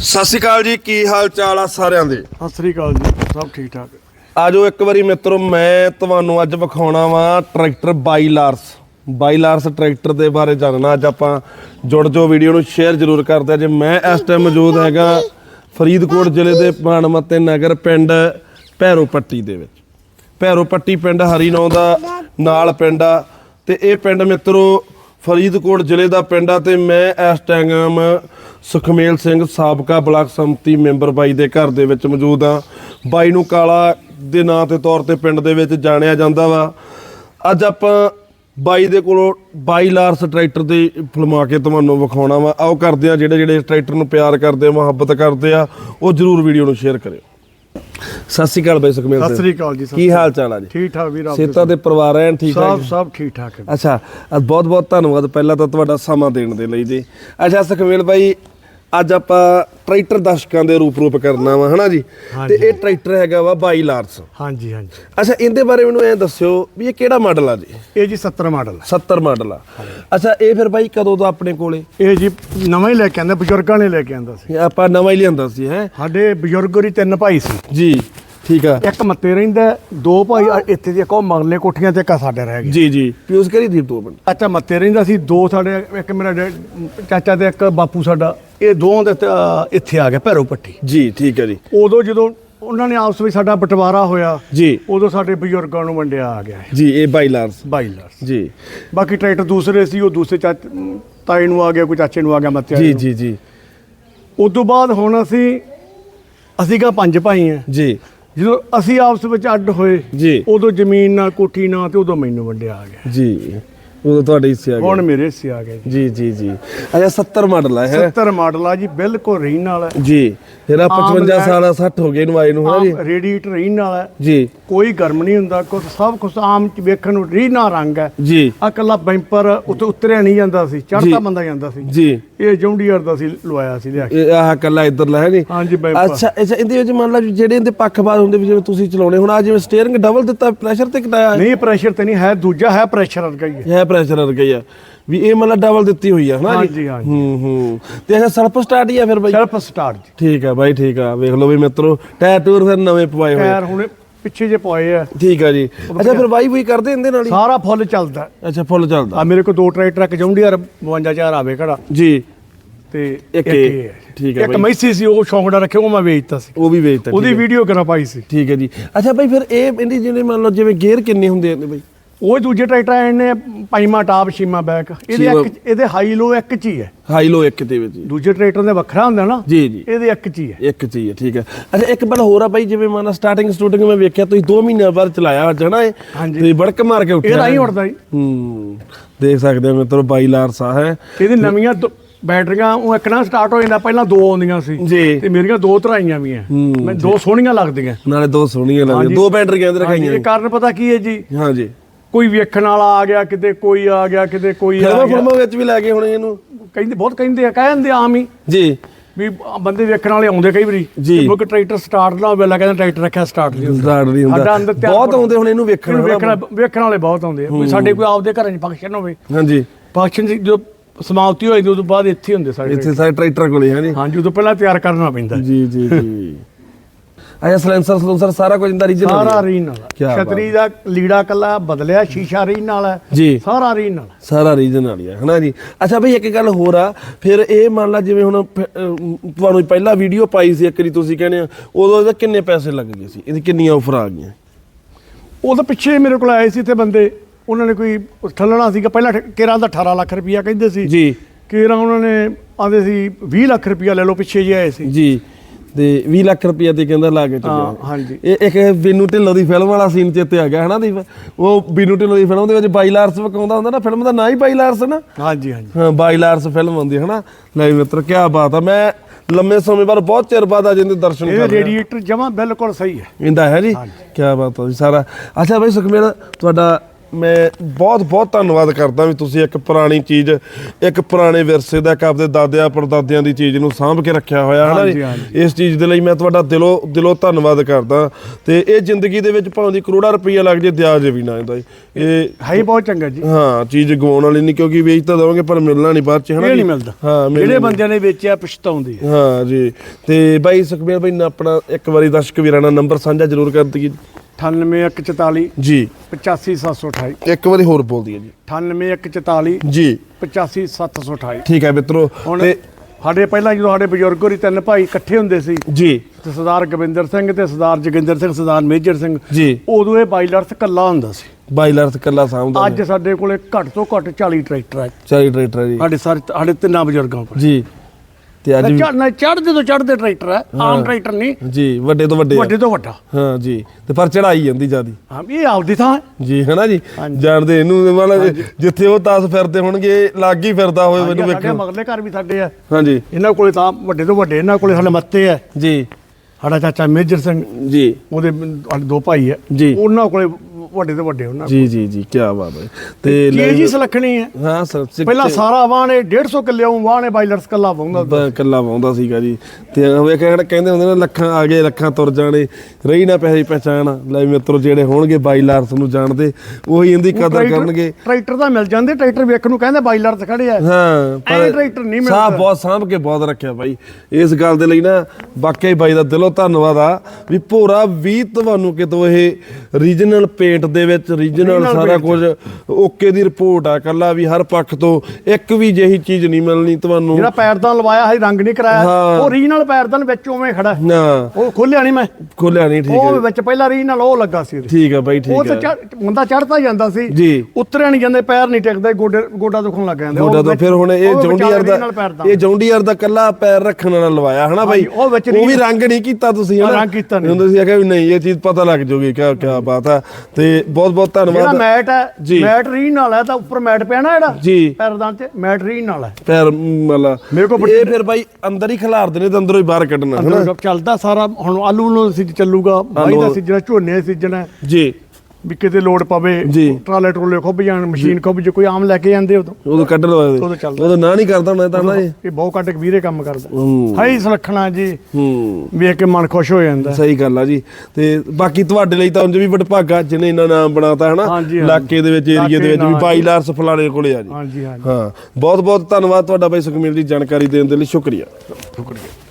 ਸਤਿ ਸ਼੍ਰੀ ਅਕਾਲ ਜੀ ਕੀ ਹਾਲ ਚਾਲ ਆ ਸਾਰਿਆਂ ਦੇ? ਸਤਿ ਸ੍ਰੀ ਅਕਾਲ ਜੀ ਸਭ ਠੀਕ ਠਾਕ। ਆਜੋ ਇੱਕ ਵਾਰੀ ਮਿੱਤਰੋ ਮੈਂ ਤੁਹਾਨੂੰ ਅੱਜ ਵਿਖਾਉਣਾ ਵਾਂ ਟਰੈਕਟਰ ਬਾਈਲਾਰਸ। ਬਾਈਲਾਰਸ ਟਰੈਕਟਰ ਦੇ ਬਾਰੇ ਜਾਣਨਾ ਅੱਜ ਆਪਾਂ ਜੁੜ ਜੋ ਵੀਡੀਓ ਨੂੰ ਸ਼ੇਅਰ ਜ਼ਰੂਰ ਕਰਦੇ ਜੇ ਮੈਂ ਇਸ ਟਾਈਮ ਮੌਜੂਦ ਹੈਗਾ ਫਰੀਦਕੋਟ ਜ਼ਿਲ੍ਹੇ ਦੇ ਮਾਨਮੱਤੇ ਨਗਰ ਪਿੰਡ ਭੈਰੋ ਪੱਟੀ ਦੇ ਵਿੱਚ। ਭੈਰੋ ਪੱਟੀ ਪਿੰਡ ਹਰੀਨੌ ਦਾ ਨਾਲ ਪਿੰਡ ਆ। ਤੇ ਇਹ ਪਿੰਡ ਮਿੱਤਰੋ ਫਰੀਦਕੋਟ ਜ਼ਿਲ੍ਹੇ ਦਾ ਪਿੰਡ ਆ ਤੇ ਮੈਂ ਇਸ ਟਾਈਮ ਸੁਖਮੇਲ ਸਿੰਘ ਸਾਬਕਾ ਬਲਾਕ ਸੰਮਤੀ ਮੈਂਬਰ ਬਾਈ ਦੇ ਘਰ ਦੇ ਵਿੱਚ ਮੌਜੂਦ ਆ। ਬਾਈ ਨੂੰ ਕਾਲਾ ਦੇ ਨਾਂ ਤੇ ਤੌਰ ਤੇ ਪਿੰਡ ਦੇ ਵਿੱਚ ਜਾਣਿਆ ਜਾਂਦਾ ਵਾ। ਅੱਜ ਆਪਾਂ ਬਾਈ ਦੇ ਕੋਲੋਂ ਬਾਈ ਲਾਰਸ ਟਰੈਕਟਰ ਦੇ ਫਿਲਮਾ ਕੇ ਤੁਹਾਨੂੰ ਵਿਖਾਉਣਾ ਵਾ। ਆਓ ਕਰਦੇ ਆ ਜਿਹੜੇ ਜਿਹੜੇ ਟਰੈਕਟਰ ਨੂੰ ਪਿਆਰ ਕਰਦੇ ਆ, ਮੁਹੱਬਤ ਕਰਦੇ ਆ, ਉਹ ਜਰੂਰ ਵੀਡੀਓ ਨੂੰ ਸ਼ੇਅਰ ਕਰਿਓ। ਸਤਿ ਸ਼੍ਰੀ ਅਕਾਲ ਬਾਈ ਸੁਖਮੇਲ ਸਤਿ ਸ੍ਰੀ ਅਕਾਲ ਜੀ ਸਤਿ ਕੀ ਹਾਲ ਚਾਲ ਆ ਜੀ? ਠੀਕ ਠਾਕ ਵੀਰ ਆਪ ਸੇਤਾ ਦੇ ਪਰਿਵਾਰ ਐਨ ਠੀਕ ਠਾਕ ਸਭ ਸਭ ਠੀਕ ਠਾਕ ਹੈ। ਅੱਛਾ ਬਹੁਤ ਬਹੁਤ ਧੰਨਵਾਦ ਪਹਿਲਾਂ ਤਾਂ ਤੁਹਾਡਾ ਸਮਾਂ ਦੇਣ ਦੇ ਲਈ ਜੀ। ਅੱਛਾ ਸੁਖਮੇਲ ਬਾਈ ਅੱਜ ਆਪਾਂ ਟਰੈਕਟਰ ਦਰਸ਼ਕਾਂ ਦੇ ਰੂਪ ਰੂਪ ਕਰਨਾ ਵਾ ਹਨਾ ਜੀ? ਤੇ। ਇਹ ਟਰੈਕਟਰ ਹੈਗਾ ਵਾ ਬਾਈ ਲਾਰਸ। ਹਾਂਜੀ ਹਾਂਜੀ। ਅੱਛਾ ਇਹਦੇ ਬਾਰੇ ਮੈਨੂੰ ਐ ਦੱਸਿਓ ਵੀ ਇਹ ਕਿਹੜਾ ਮਾਡਲ ਆ ਜੀ? ਇਹ ਜੀ 70 ਮਾਡਲ 70 ਮਾਡਲ ਆ। ਅੱਛਾ ਇਹ ਫਿਰ ਬਾਈ ਕਦੋਂ ਤੋਂ ਆਪਣੇ ਕੋਲੇ? ਇਹ ਜੀ ਨਵਾਂ ਹੀ ਲੈ ਕੇ ਆਂਦਾ ਬਜ਼ੁਰਗਾਂ ਨੇ ਲੈ ਕੇ ਆਂਦਾ ਸੀ। ਆਪਾਂ ਨਵਾਂ ਹੀ ਲਿਆਂਦਾ ਸੀ ਹੈ? ਸਾਡੇ ਬਜ਼ੁਰਗ ਹੋਰੀ ਤਿੰਨ ਭਾਈ ਸੀ। ਜੀ। ਠੀਕ ਆ ਇੱਕ ਮੱਤੇ ਰਹਿੰਦਾ ਦੋ ਭਾਈ ਇੱਥੇ ਦੀ ਉਹ ਮਗਲੇ ਕੋਠੀਆਂ ਤੇ ਇੱਕ ਆ ਸਾਡੇ ਰਹਿ ਗਏ। ਜੀ ਜੀ। ਪਿਊਸ ਕਰੀ ਦੀਪ ਤੋਂ ਬੰਦ ਅੱਛਾ ਮੱਤੇ ਰਹਿੰਦਾ ਸੀ ਦੋ ਸਾਡੇ ਇੱਕ ਮੇਰਾ ਚਾਚਾ ਤੇ ਇੱਕ ਬਾਪੂ ਸਾਡਾ। ਇਹ ਦੋਵਾਂ ਦੇ ਇੱਥੇ ਆ ਗਏ ਭੈਰੋ ਪੱਟੀ। ਜੀ ਠੀਕ ਹੈ ਜੀ। ਉਦੋਂ ਜਦੋਂ ਉਹਨਾਂ ਨੇ ਆਪਸ ਵਿੱਚ ਸਾਡਾ ਬਟਵਾਰਾ ਹੋਇਆ ਜੀ। ਉਦੋਂ ਸਾਡੇ ਬਜ਼ੁਰਗਾਂ ਨੂੰ ਵੰਡਿਆ ਆ ਗਿਆ ਜੀ ਇਹ ਬਾਈ ਲਾਰਸ। ਬਾਈ ਲਾਰਸ। ਜੀ। ਬਾਕੀ ਟਰੈਕਟਰ ਦੂਸਰੇ ਸੀ ਉਹ ਦੂਸਰੇ ਚਾਚੇ ਤਾਏ ਨੂੰ ਆ ਗਿਆ ਕੋਈ ਚਾਚੇ ਨੂੰ ਆ ਗਿਆ ਮੱਤੇ ਜੀ ਜੀ ਜੀ। ਉਸ ਤੋਂ ਬਾਅਦ ਹੁਣ ਅਸੀਂ ਅਸੀਂ ਕਾ ਪੰਜ ਭਾਈ ਆ। ਜੀ। ਜਦੋਂ ਅਸੀਂ ਆਪਸ ਵਿੱਚ ਅੱਡ ਹੋਏ ਜੀ। ਉਦੋਂ ਜ਼ਮੀਨ ਨਾਲ ਕੋਠੀ ਨਾਲ ਤੇ ਉਦੋਂ ਮੈਨੂੰ ਵੰਡਿਆ ਆ ਗਿਆ। ਜੀ। ਉਦੋਂ ਤੁਹਾਡੇ ਹਿੱਸੇ ਆ ਗਿਆ ਹੁਣ ਮੇਰੇ ਹਿੱਸੇ ਆ ਗਏ ਜੀ। ਜੀ ਜੀ ਅੱਛਾ 70 ਮਾਡਲ ਹੈ 70 ਮਾਡਲ ਆ ਜੀ ਬਿਲਕੁਲ ਰੀਨ ਨਾਲ ਹੈ। ਜੀ। ਆਮ 55 ਲੈ- ਸਾਲ 60 ਹੋ ਗਏ ਨੂੰ ਆਏ ਨੂੰ ਹਨਾ ਜੀ? ਰੇਡੀਏਟਰ ਰੀਨ ਨਾਲ ਹੈ। ਜੀ। ਕੋਈ ਗਰਮ ਨਹੀਂ ਹੁੰਦਾ ਕੁਝ ਸਭ ਕੁਝ ਆਮ ਚ ਵੇਖਣ ਨੂੰ ਰੀਨ ਨਾਲ ਰੰਗ ਹੈ। ਜੀ। ਆ ਕੱਲਾ ਬੈਂਪਰ ਉੱਤੇ ਉਤਰਿਆ ਨਹੀਂ ਜਾਂਦਾ ਸੀ ਜੀ। ਚੜ੍ਹਦਾ ਬੰਦਾ ਜਾਂਦਾ ਸੀ। ਜੀ। ਇਹ ਜੌਂਡੀਅਰ ਦਾ ਸੀ ਲਵਾਇਆ ਸੀ ਲਿਆ ਕੇ। ਇਹ ਆਹ ਕੱਲਾ ਇੱਧਰ ਲੈ ਜੀ ਹਾਂਜੀ ਬੈਂਪਰ ਅੱਛਾ ਅੱਛਾ ਇਹਦੇ ਵਿੱਚ ਮੰਨ ਲਾ ਵੀ ਜਿਹੜੇ ਇਹਦੇ ਪੱਖਪਾਤ ਹੁੰਦੇ ਵੀ ਜਿਵੇਂ ਤੁਸੀਂ ਚਲਾਉਣੇ ਹੁਣ ਆ ਜਿਵੇਂ ਸਟੀਅਰਿੰਗ ਡਬਲ ਦਿੱਤਾ ਪ੍ਰੈਸ਼ਰ ਤੇ ਘਟਾਇਆ। ਨਹੀਂ ਪ੍ਰੈਸ਼ਰ ਤੇ ਨਹੀਂ ਹੈ ਦੂਜਾ ਹੈ ਪ੍ਰੈਸ਼ਰ ਵਰਗਾ ਹੀ ਹੈ। ਹੈ ਪ੍ਰੈਸ਼ਰ ਵਰ ਗਈ ਆ ਵੀ ਇਹ ਮਤਲਬ ਡਬਲ ਦਿੱਤੀ ਹੋਈ ਆ ਹਨਾ ਹਾਂਜੀ, ਹਾਂਜੀ। ਹੂੰ ਹੂੰ। ਤੇ ਇਹ ਸੈਲਫ ਸਟਾਰਟ ਹੀ ਆ ਫਿਰ ਬਾਈ? ਸੈਲਫ ਸਟਾਰਟ ਜੀ। ਠੀਕ ਆ ਬਾਈ ਠੀਕ ਆ। ਵੇਖ ਲਓ ਵੀ ਮਿੱਤਰੋ ਟਾਇਰ ਟੂਰ ਫਿਰ ਨਵੇਂ ਪਵਾਏ ਹੋਏ ਆ। ਟਾਇਰ ਹੁਣ ਪਿੱਛੇ ਜੇ ਪਏ ਆ। ਠੀਕ ਆ ਜੀ। ਅੱਛਾ ਫਿਰ ਬਾਈ ਬੂਈ ਕਰਦੇ ਇਹਦੇ ਨਾਲ ਹੀ? ਸਾਰਾ ਫੁੱਲ ਚੱਲਦਾ। ਅੱਛਾ ਫੁੱਲ ਚੱਲਦਾ। ਆ ਮੇਰੇ ਕੋਲ ਦੋ ਟਰੈਕਟਰ ਇੱਕ ਜੌਂਡੀਅਰ 52000 ਆਵੇ ਖੜਾ। ਜੀ। ਤੇ ਇੱਕ ਇਹ। ਹੈ। ਠੀਕ ਹੈ ਇੱਕ ਬਾਈ। ਮੈਸੀ ਸੀ ਉਹ ਸ਼ੌਂਕੜਾ ਰੱਖਿਆ ਉਹ ਮੈਂ ਵੇਚਤਾ ਸੀ। ਉਹ ਵੀ ਵੇਚਤਾ ਉਹਦੀ ਹੈ। ਵੀਡੀਓ ਕਰਾ ਪਾਈ ਸੀ। ਠੀਕ ਹੈ ਜੀ। ਅੱਛਾ ਬਾਈ ਫਿਰ ਇਹ ਇਹਦੀ ਜਿਹੜੇ ਮੰਨ ਲਓ ਜਿਵੇਂ ਗੇਅਰ ਕਿੰਨੇ ਹੁੰਦੇ ਨੇ ਬਾਈ? ਉਹ ਦੂਜੇ ਟਰੈਕਟਰ ਆਏ ਨੇ ਪੰਜਵਾਂ ਟਾਪ ਛੇਵਾਂ ਬੈਕ। ਇਹਦੇ ਛੇਵਾਂ- ਇੱਕ ਇਹਦੇ ਹਾਈ ਲੋ ਇੱਕ ਚ ਹੀ ਹੈ। ਹਾਈ ਲੋ ਇੱਕ ਦੇ ਵਿੱਚ। ਦੂਜੇ ਟਰੈਕਟਰ ਦੇ ਵੱਖਰਾ ਹੁੰਦਾ ਨਾ ਜੀ ਜੀ। ਇਹਦੇ ਇੱਕ ਚ ਹੀ ਹੈ। ਇੱਕ ਚੀਜ਼ ਹੈ ਠੀਕ ਹੈ। ਅੱਛਾ ਇੱਕ ਬੜਾ ਹੋਰ ਆ ਬਾਈ ਜਿਵੇਂ ਮੰਨ ਸਟਾਰਟਿੰਗ ਸਟੂਡਿੰਗ ਮੈਂ ਵੇਖਿਆ ਤੁਸੀਂ 2 ਮਹੀਨਿਆਂ ਬਾਅਦ ਚਲਾਇਆ ਅੱਜ ਹਨਾ ਇਹ? ਹਾਂਜੀ। ਤੇ ਬੜਕ ਮਾਰ ਕੇ ਉੱਠਿਆ ਇਹ ਨਹੀਂ ਉੜਦਾ ਜੀ। ਹੂੰ ਦੇਖ ਸਕਦੇ ਹੋ ਮਿੱਤਰੋ ਬਾਈ ਲਾਰਸਾ ਹੈ। ਇਹਦੀ ਨਵੀਆਂ ਦੋ- ਬੈਟਰੀਆਂ ਉਹ ਇੱਕ ਨਾ ਸਟਾਰਟ ਹੋ ਜਾਂਦਾ ਪਹਿਲਾਂ ਦੋ ਆਉਂਦੀਆਂ ਸੀ। ਜੀ। ਤੇ ਮੇਰੀਆਂ ਦੋ ਧਰਾਈਆਂ ਵੀ ਆ ਹੂੰ, ਮੈਂ ਦੋ ਸੋਹਣੀਆਂ ਲੱਗਦੀਆਂ। ਨਾਲੇ ਦੋ ਸੋਹਣੀਆਂ ਲੱਗਦੀਆਂ ਹਾਂਜੀ। ਦੋ ਬੈਟਰੀਆਂ ਦੇ ਹਾਂਜੀ, ਰਖਾਈਆਂ ਇਹ ਕਾਰਨ ਪਤਾ ਕੀ ਹੈ ਜੀ? ਹਾਂਜੀ। ਕੋਈ ਵੇਖਣ ਵਾਲਾ ਆ ਗਿਆ ਕਿਤੇ ਕੋਈ ਆ ਗਿਆ ਕਿਤੇ ਕੋਈ ਆ ਫਿਲਮਾਂ ਗਿਆ। ਫਿਲਮਾਂ ਵਿੱਚ ਵੀ ਲੈ ਕੇ ਹੋਣੇ ਇਹਨੂੰ? ਕਹਿੰਦੇ ਬਹੁਤ ਕਹਿੰਦੇ ਆ ਕਹਿੰਦੇ ਆਮ ਹੀ। ਜੀ। ਵੀ ਬੰਦੇ ਵੇਖਣ ਵਾਲੇ ਆਉਂਦੇ ਕਈ ਵਾਰੀ। ਜੀ। ਮੁੱਕ ਟਰੈਕਟਰ ਸਟਾਰਟ ਨਾ ਹੋਵੇ ਲਾ ਕਹਿੰਦਾ ਟਰੈਕਟਰ ਰੱਖਿਆ ਸਟਾਰਟ ਨਹੀਂ ਹੁੰਦਾ। ਸਟਾਰਟ ਨਹੀਂ ਸਾਡਾ ਅੰਦਰ ਹੁੰਦਾ ਬਹੁਤ ਆਉਂਦੇ ਹੁਣ ਇਹਨੂੰ ਵੇਖਣ। ਵੇਖਣ ਵਾਲੇ ਬਹੁਤ ਆਉਂਦੇ ਆ। ਕੋਈ ਸਾਡੇ ਕੋਈ ਆਪਦੇ ਘਰਾਂ 'ਚ ਫੰਕਸ਼ਨ ਹੋਵੇ। ਹਾਂਜੀ। ਫੰਕਸ਼ਨ ਦੀ ਜੋ ਸਮਾਪਤੀ ਹੋਈ ਉਦੋਂ ਬਾਅਦ ਇੱਥੇ ਹੁੰਦੇ ਸਾਡੇ ਇੱਥੇ ਸਾਰੇ ਟਰੈਕਟਰ ਕੋਲੇ ਹਾਂਜੀ ਹਾਂਜੀ ਉਦੋਂ ਪਹਿਲਾਂ ਤਿਆਰ ਕਰਨਾ ਪੈਂਦਾ। ਜੀ ਜੀ ਜੀ। ਆਇਆ ਸਲੈਂਸਰ ਸਲੂਸਰ ਸਾਰਾ ਕੁਝ ਇੰਦਾ ਰੀਜਨਲ ਸਾਰਾ ਰੀਨ ਨਾਲ ਕਿਆ ਬਾਤ। ਛਤਰੀ ਦਾ ਲੀੜਾ ਕੱਲਾ ਬਦਲਿਆ ਸ਼ੀਸ਼ਾ ਰੀਨ ਨਾਲ ਹੈ ਜੀ। ਸਾਰਾ ਰੀਨ ਨਾਲ ਸਾਰਾ ਰੀਜਨ ਵਾਲੀ ਆ ਹਨਾ ਜੀ? ਅੱਛਾ ਬਈ ਇੱਕ ਗੱਲ ਹੋਰ ਆ ਫਿਰ ਇਹ ਮੰਨ ਲਾ ਜਿਵੇਂ ਹੁਣ ਤੁਹਾਨੂੰ ਪਹਿਲਾਂ ਵੀਡੀਓ ਪਾਈ ਸੀ ਇੱਕ ਵਾਰੀ ਤੁਸੀਂ ਕਹਿੰਦੇ ਆ ਉਦੋਂ ਇਹਦੇ ਕਿੰਨੇ ਪੈਸੇ ਲੱਗ ਗਏ ਸੀ? ਇਹਦੀ ਕਿੰਨੀਆਂ ਆਫਰ ਆ ਗਈਆਂ? ਉਦੋਂ ਪਿੱਛੇ ਮੇਰੇ ਕੋਲ ਆਏ ਸੀ ਤੇ ਬੰਦੇ ਉਹਨਾਂ ਨੇ ਕੋਈ ਠੱਲਣਾ ਸੀਗਾ ਪਹਿਲਾਂ ਕੇਰਾਂ ਦਾ 18 ਲੱਖ ਰੁਪਇਆ ਕਹਿੰਦੇ ਸੀ। ਜੀ। ਕੇਰਾਂ ਉਹਨਾਂ ਨੇ ਆਂਦੇ ਸੀ 20 ਲੱਖ ਰੁਪਇਆ ਲੈ ਲਓ ਪਿੱਛੇ ਜੇ ਆਏ ਸੀ। ਜੀ। ਤੇ 20 ਲੱਖ ਰੁਪਏ ਤੇ ਕਹਿੰਦਾ ਲਾ ਕੇ ਹਾਂ ਚੱਲਿਆ। ਹਾਂਜੀ। ਇਹ ਇੱਕ ਬੀਨੂ ਢਿੱਲੋਂ ਦੀ ਫਿਲਮ ਵਾਲਾ ਸੀਨ ਚੇਤੇ ਆ ਗਿਆ ਹਨਾ ਦੀ ਉਹ ਬੀਨੂ ਢਿੱਲੋਂ ਦੀ ਫਿਲਮ ਦੇ ਵਿੱਚ ਬਾਈ ਲਾਰਸ ਵਿਕਾਉਂਦਾ ਹੁੰਦਾ ਨਾ ਫਿਲਮ ਦਾ ਨਾਂ ਹੀ ਬਾਈ ਲਾਰਸ ਨਾ। ਹਾਂਜੀ ਹਾਂਜੀ। ਹਾਂ ਬਾਈ ਲਾਰਸ ਫਿਲਮ ਆਉਂਦੀ ਹੈ ਹਨਾ? ਲੈ ਮਿੱਤਰ ਕੀ ਬਾਤ ਆ। ਮੈਂ ਲੰਮੇ ਸਮੇਂ ਬਾਅਦ ਬਹੁਤ ਚਿਰ ਬਾਅਦ ਆ ਜਿੰਦੇ ਦਰਸ਼ਨ ਇਹ ਕਰ ਰਿਹਾ। ਰੇਡੀਏਟਰ ਜਮਾ ਬਿਲਕੁਲ ਸਹੀ ਹੈ। ਇੰਦਾ ਹੈ ਜੀ? ਕੀ ਬਾਤ ਹੈ ਜੀ ਸਾਰਾ। ਅੱਛਾ ਬਈ ਸੁਖਮੇਲ ਤੁਹਾਡਾ ਮੈਂ ਬਹੁਤ ਬਹੁਤ ਧੰਨਵਾਦ ਕਰਦਾ ਵੀ ਤੁਸੀਂ ਇੱਕ ਪੁਰਾਣੀ ਚੀਜ਼ ਇੱਕ ਪੁਰਾਣੇ ਵਿਰਸੇ ਦਾ ਇੱਕ ਆਪਦੇ ਦਾਦਿਆਂ ਪੜਦਾਦਿਆਂ ਦੀ ਚੀਜ਼ ਨੂੰ ਸਾਂਭ ਕੇ ਰੱਖਿਆ ਹੋਇਆ ਹੈ ਨਾ ਜੀ। ਇਸ ਚੀਜ਼ ਦੇ ਲਈ ਮੈਂ ਤੁਹਾਡਾ ਦਿਲੋਂ ਦਿਲੋਂ ਧੰਨਵਾਦ ਕਰਦਾ ਤੇ ਇਹ ਜ਼ਿੰਦਗੀ ਦੇ ਵਿੱਚ ਭਾਵੇਂ ਦੀ ਕਰੋੜਾ ਰੁਪਈਆ ਲੱਗ ਜੇ ਦਿਆਜ ਵੀ ਨਾ ਇਹਦਾ ਜੀ। ਇਹ ਹੈ ਹੀ ਬਹੁਤ ਚੰਗਾ ਜੀ ਹਾਂ ਚੀਜ਼ ਗਵਾਉਣ ਵਾਲੀ ਨਹੀਂ ਕਿਉਂਕਿ ਵੇਚ ਤਾਂ ਦਵਾਂਗੇ ਪਰ ਮਿਲਣਾ ਨਹੀਂ ਬਾਅਦ ਚ ਹੈ ਨਾ ਜੀ? ਨਹੀਂ ਮਿਲਦਾ ਹਾਂ ਜਿਹੜੇ। ਬੰਦਿਆਂ ਨੇ ਵੇਚਿਆ ਪਛਤਾਉਂਦੇ। ਹਾਂ ਜੀ ਤੇ ਬਾਈ ਸੁਖਬੀਰ ਬਾਈ ਨਾ ਆਪਣਾ ਇੱਕ ਵਾਰੀ ਦਰਸ਼ਕ ਵੀਰਾਂ ਨਾਲ ਨੰਬਰ ਸਾਂਝਾ ਜ਼ਰੂਰ ਕਰ ਦਈਏ 98144 ਜੀ। 85728 ਇੱਕ ਵਾਰੀ ਹੋਰ ਬੋਲ ਦਈਏ ਜੀ। 98144 ਜੀ। 85728 ਠੀਕ ਹੈ ਮਿੱਤਰੋ ਹੁਣ ਤੇ ਸਾਡੇ ਪਹਿਲਾਂ ਜਦੋਂ ਸਾਡੇ ਬਜ਼ੁਰਗ ਹੋਰੀ ਤਿੰਨ ਭਾਈ ਇਕੱਠੇ ਹੁੰਦੇ ਸੀ ਜੀ। ਤੇ ਸਰਦਾਰ ਗੋਬਿੰਦਰ ਸਿੰਘ ਤੇ ਸਰਦਾਰ ਜੋਗਿੰਦਰ ਸਿੰਘ ਸਰਦਾਰ ਮੇਜਰ ਸਿੰਘ ਜੀ। ਉਦੋਂ ਇਹ ਬਾਈਲਰਸ ਕੱਲਾ ਹੁੰਦਾ ਸੀ। ਬਾਈਲਰ ਤੇ ਕੱਲਾ ਸਾਂਭਦਾ ਅੱਜ ਸਾਡੇ ਕੋਲੇ ਘੱਟ ਤੋਂ ਘੱਟ 40 ਟਰੈਕਟਰ ਹੈ। ਚਾਈ ਟਰੈਕਟਰ ਜੀ। ਸਾਡੇ ਸਾਰੇ ਸਾਡੇ ਤਿੰਨਾਂ ਬਜ਼ੁਰਗਾਂ ਕੋਲ। ਜੀ। ਤੇ ਅੱਜ ਵੀ ਚੜਨਾ ਚੜਦੇ ਤੋਂ ਚੜਦੇ ਟਰੈਕਟਰ ਹੈ ਆਮ ਟਰੈਕਟਰ ਨਹੀਂ। ਜੀ ਵੱਡੇ ਤੋਂ ਵੱਡੇ। ਵੱਡੇ ਤੋਂ ਵੱਡਾ। ਹਾਂ ਜੀ। ਤੇ ਪਰ ਚੜਾਈ ਜਾਂਦੀ ਜਿਆਦੀ। ਹਾਂ ਇਹ ਆਪਦੀ ਥਾਂ ਹੈ। ਜੀ ਹੈਨਾ ਜੀ। ਜਾਣਦੇ ਇਹਨੂੰ ਮਤਲਬ ਜਿੱਥੇ ਉਹ 10 ਫਿਰਦੇ ਹੋਣਗੇ ਲੱਗ ਹੀ ਫਿਰਦਾ ਹੋਵੇ ਮੈਨੂੰ ਵੇਖੋ ਮਗਲੇ ਘਰ ਵੀ ਸਾਡੇ ਆ ਹਾਂਜੀ। ਇਹਨਾਂ ਕੋਲੇ ਤਾਂ ਵੱਡੇ ਤੋਂ ਵੱਡੇ ਇਹਨਾਂ ਕੋਲੇ ਸਾਡੇ ਮੱਤੇ ਆ ਜੀ। ਸਾਡਾ ਚਾਚਾ ਮੇਜਰ ਸਿੰਘ ਜੀ। ਉਹਦੇ ਸਾਡੇ ਦੋ ਭਾਈ ਆ ਜੀ। ਉਹਨਾਂ ਕੋਲੇ ਵੱਡੇ ਤੋਂ ਵੱਡੇ ਉਹਨਾਂ ਜੀ ਜੀ ਜੀ ਕੀ ਬਾਤ ਹੈ। ਤੇ ਲੈ ਜੀ ਸੁਲੱਖਣੀ ਹੈ। ਹਾਂ ਸਰ ਪਹਿਲਾਂ ਸਾਰਾ ਵਾਹ ਨੇ 150 ਕਿੱਲੇ ਉਹ ਵਾਹ ਨੇ ਬਾਈਲਰਸ ਕੱਲਾ ਵਾਹੁੰਦਾ ਬ- ਕੱਲਾ ਵਾਉਂਦਾ ਸੀਗਾ ਜੀ। ਤੇ ਉਹ ਕਹਿੰਦੇ ਕਹਿੰਦੇ ਹੁੰਦੇ ਨੇ ਲੱਖਾਂ ਆ ਗਏ ਲੱਖਾਂ ਤੁਰ ਜਾਣੇ। ਰਹੀ ਨਾ ਪੈਸੇ ਪਹਿਚਾਣ। ਲੈ ਮਿੱਤਰੋ ਜਿਹੜੇ ਹੋਣਗੇ ਬਾਈ ਲਾਰਸ ਨੂੰ ਜਾਣਦੇ ਉਹੀ ਇਹਦੀ ਕਦਰ ਕਰਨਗੇ। ਟਰੈਕਟਰ ਤਾਂ ਮਿਲ ਜਾਂਦੇ ਟਰੈਕਟਰ ਵੇਖਣ ਨੂੰ ਕਹਿੰਦੇ ਬਾਈਲਰਸ ਖੜੇ ਆ। ਹਾਂ ਐਂ ਟਰੈਕਟਰ ਨਹੀਂ ਮਿਲਦਾ। ਸਾਹ ਬਹੁਤ ਸਾਂਭ ਕੇ ਬਹੁਤ ਰੱਖਿਆ ਬਾਈ। ਇਸ ਗੱਲ ਦੇ ਲਈ ਨਾ ਵਾਕਈ ਬਾਈ ਦਾ ਦਿਲੋਂ ਧੰਨਵਾਦ ਆ ਵੀ ਭੋਰਾ ਵੀ ਤੁਹਾਨੂੰ ਕਿਤੋਂ ਇਹ ਰੀਜਨਲ ਪੇਂਟ ਦੇ ਵਿੱਚ ਰੀਜਨਲ ਸਾਰਾ ਕੁਝ ਓਕੇ ਦੀ ਰਿਪੋਰਟ ਆ ਕੱਲਾ ਵੀ ਹਰ ਪੱਖ ਤੋਂ ਇੱਕ ਵੀ ਜਿਹੀ ਚੀਜ਼ ਨਹੀਂ ਮਿਲਣੀ ਤੁਹਾਨੂੰ। ਜਿਹੜਾ ਪੈਰਦਾਨ ਲਵਾਇਆ ਹੈ ਰੰਗ ਨਹੀਂ ਕਰਾਇਆ। ਉਹ ਰੀਜਨਲ ਪੈਰਦਾਨ ਵਿੱਚ ਉਵੇਂ ਖੜਾ। ਹੈ। ਨਾ। ਉਹ ਖੋਲਿਆ ਨਹੀਂ ਮੈਂ। ਖੋਲਿਆ ਨਹੀਂ ਠੀਕ ਉਹ ਹੈ ਵਿੱਚ ਪਹਿਲਾਂ ਰੀਜਨਲ ਉਹ ਲੱਗਾ ਸੀ ਠੀਕ ਹੈ ਬਾਈ ਉਹ ਠੀਕ ਤਾਂ ਹੈ ਚੜ੍ਹ- ਬੰਦਾ ਚੜਦਾ ਜਾਂਦਾ ਸੀ। ਜੀ। ਉਤਰਿਆ ਨਹੀਂ ਜਾਂਦੇ ਪੈਰ ਨਹੀਂ ਟਿਕਦੇ ਗੋਡੇ ਗੋਡਾ ਦੁਖਣ ਲੱਗ ਜਾਂਦਾ। ਗੋਡਾ ਤੋਂ ਫਿਰ ਹੁਣ ਇਹ ਜੌਂਡੀਅਰ ਦਾ ਇਹ ਜੌਂਡੀਅਰ ਦਾ ਕੱਲਾ ਪੈਰ ਰੱਖਣ ਵਾਲਾ ਲਵਾਇਆ ਹਨਾ ਬਾਈ? ਹਾਂਜੀ, ਉਹ ਵਿੱਚ ਉਹ ਵੀ ਰੰਗ ਨਹੀਂ ਕੀਤਾ ਤੁਸੀਂ ਹਨਾ? ਰੰਗ ਕੀਤਾ ਨਹੀਂ। ਤੁਸੀਂ ਆਖਿਆ ਵੀ ਨਹੀਂ ਇਹ ਚੀਜ਼ ਪਤਾ ਲੱਗ ਜੂਗੀ ਕਿਆ ਕਿਆ ਬਾਤ ਹੈ ਤੇ ਬਹੁਤ ਬਹੁਤ ਜਿਹੜਾ ਧੰਨਵਾਦ ਮੈਟ ਹੈ ਜੀ। ਮੈਟ ਰੀਨ ਨਾਲ ਹੈ ਤਾਂ ਉੱਪਰ ਮੈਟ ਪਿਆ ਨਾ ਜਿਹੜਾ? ਜੀ। ਪੈਰਦਾਨ ਤੇ ਮੈਟ ਰੀਨ ਨਾਲ ਹੈ। ਪੈਰ ਮਲਾ ਮੇਰੇ ਕੋਲ ਇਹ ਫਿਰ ਬਾਈ ਅੰਦਰ ਹੀ ਖਿਲਾਰਦੇ ਨੇ ਤੇ ਅੰਦਰੋਂ ਹੀ ਬਾਹਰ ਕੱਢਣਾ ਹਨਾ ਅੰਦਰ ਚੱਲਦਾ ਸਾਰਾ ਹੁਣ ਆਲੂ ਨੂੰ ਸੀ ਚੱਲੂਗਾ ਬਾਈ ਦਾ ਸੀਜਨ ਹੈ, ਝੋਨੇ ਹੈ। ਜੀ। ਵੀ ਕਿਤੇ ਲੋਡ ਪਵੇ ਜੀ। ਟਰਾਲੇ ਟਰੋਲੇ ਖੁੱਭ ਜਾਣ ਮਸ਼ੀਨ ਖੁੱਭ ਜੇ ਕੋਈ ਆਮ ਲੈ ਕੇ ਜਾਂਦੇ ਉਦੋਂ। ਉਦੋਂ ਕੱਢ ਲਵਾ ਉਦੋਂ ਚੱਲਦਾ। ਉਦੋਂ ਨਾ ਨਹੀਂ ਕਰਦਾ ਹੁੰਦਾ ਤਾਂ ਨਾ ਇਹ। ਇਹ ਬਹੁਤ ਘੱਟ ਵੀਰੇ ਕੰਮ ਕਰਦਾ। ਹੂੰ। ਹਾਈ ਸੁਲੱਖਣਾ ਜੀ। ਹੂੰ। ਵੇਖ ਕੇ ਮਨ ਖੁਸ਼ ਹੋ ਜਾਂਦਾ। ਸਹੀ ਗੱਲ ਆ ਜੀ। ਤੇ ਬਾਕੀ ਤੁਹਾਡੇ ਲਈ ਤਾਂ ਉਂਝ ਵੀ ਵਡਭਾਗਾ ਜਿਹਨੇ ਇਹਨਾਂ ਨਾਮ ਬਣਾਤਾ ਹਨਾ ਹਾਂਜੀ, ਹਾਂਜੀ। ਇਲਾਕੇ ਦੇ ਵਿੱਚ ਏਰੀਆ ਦੇ ਵਿੱਚ ਵੀ ਇਲਾਕੇ ਬਾਈ ਲਾਰਸ ਫਲਾਣੇ ਕੋਲੇ ਆ ਜੀ। ਹਾਂਜੀ ਹਾਂਜੀ। ਹਾਂ। ਬਹੁਤ ਬਹੁਤ ਧੰਨਵਾਦ ਤੁਹਾਡਾ ਬਾਈ ਸੁਖਮੀਰ ਜੀ ਜਾਣਕਾਰੀ ਦੇਣ ਦੇ ਲਈ। ਸ਼ੁਕਰੀਆ। ਸ਼ੁਕਰੀਆ।